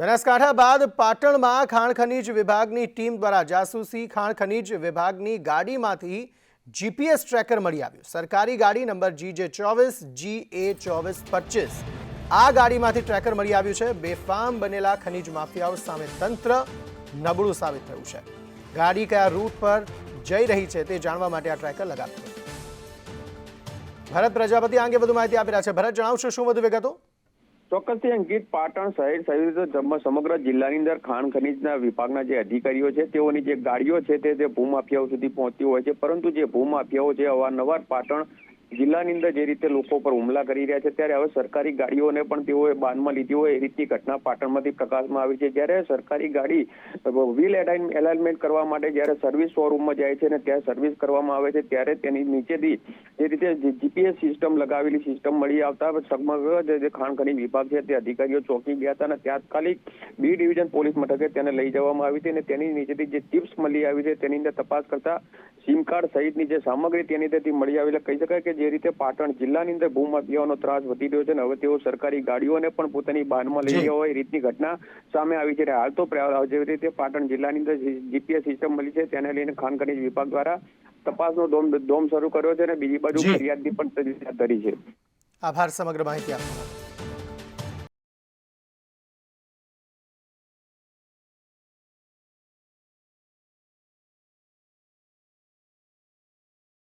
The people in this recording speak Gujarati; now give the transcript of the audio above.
બનાસકાંઠા બાદ પાટણમાં ખાણ ખનીજ વિભાગની ટીમ દ્વારા જાસૂસી ખાણ ખનીજ વિભાગની ગાડીમાંથી જીપીએસ ટ્રેકર મળી આવ્યું. સરકારી ગાડી નંબર જી જે ચોવીસ જી એ ચોવીસ પચીસ. આ ગાડીમાંથી ટ્રેકર મળી આવ્યું છે. બેફામ બનેલા ખનીજ માફિયાઓ સામે તંત્ર નબળું સાબિત થયું છે. ગાડી કયા રૂટ પર જઈ રહી છે તે જાણવા માટે આ ટ્રેકર લગાવ્યું. ભરત પ્રજાપતિ આ અંગે વધુ માહિતી આપી રહ્યા છે. ભરત, જણાવશો શું વધુ વિગતો? ચોક્કસથી અંકિત પાટણ શહેર સહિત સમગ્ર જિલ્લાની અંદર ખાણ ખનીજના વિભાગના જે અધિકારીઓ છે, તેઓની જે ગાડીઓ છે તે ભૂમાફિયાઓ સુધી પહોંચતી હોય છે. પરંતુ જે ભૂમાફિયાઓ છે, અવારનવાર પાટણ જિલ્લાની અંદર જે રીતે લોકો પર હુમલા કરી રહ્યા છે, ત્યારે હવે સરકારી ગાડીઓને પણ તેઓએ બાનમાં લીધી હોય એ રીતની ઘટના પાટણમાંથી પ્રકાશમાં આવી છે. જ્યારે સરકારી ગાડી વ્હીલ એલાઇનમેન્ટ કરવા માટે જ્યારે સર્વિસ શોરૂમમાં જાય છે અને ત્યાં સર્વિસ કરવામાં આવે છે, ત્યારે તેની નીચેથી જે રીતે જીપીએસ સિસ્ટમ લગાવેલી સિસ્ટમ મળી આવતા સમગ્ર જે- ખાણખની વિભાગ છે, તે અધિકારીઓ ચોંકી ગયા હતા અને તાત્કાલિક બી ડિવિઝન પોલીસ મથકે તેને લઈ જવામાં આવી હતી અને તેની નીચેથી જે ટિપ્સ મળી આવી છે, તેની અંદર તપાસ કરતા સિમ કાર્ડ સહિતની જે સામગ્રી તેની અંદરથી મળી આવેલી, કહી શકાય કે જે રીતે પાટણ જિલ્લાની અંદર ભૂમાફિયાઓનો ત્રાસ વધી રહ્યો છે અને હવે તેઓ સરકારી ગાડીઓને પણ પોતાની બાનમાં લઈ. ગયા હોય એ રીતની ઘટના સામે આવી છે હાલ તો પ્ર- જે રીતે પાટણ જિલ્લાની અંદર જીપીએસ સિસ્ટમ મળી છે તેને લઈને ખાન ખનીજ વિભાગ દ્વારા તપાસનો દોમ દોમ શરૂ કર્યો છે અને બીજી બાજુ. ફરિયાદની પણ ધરી છે આભાર સમગ્ર માહિતી આપવા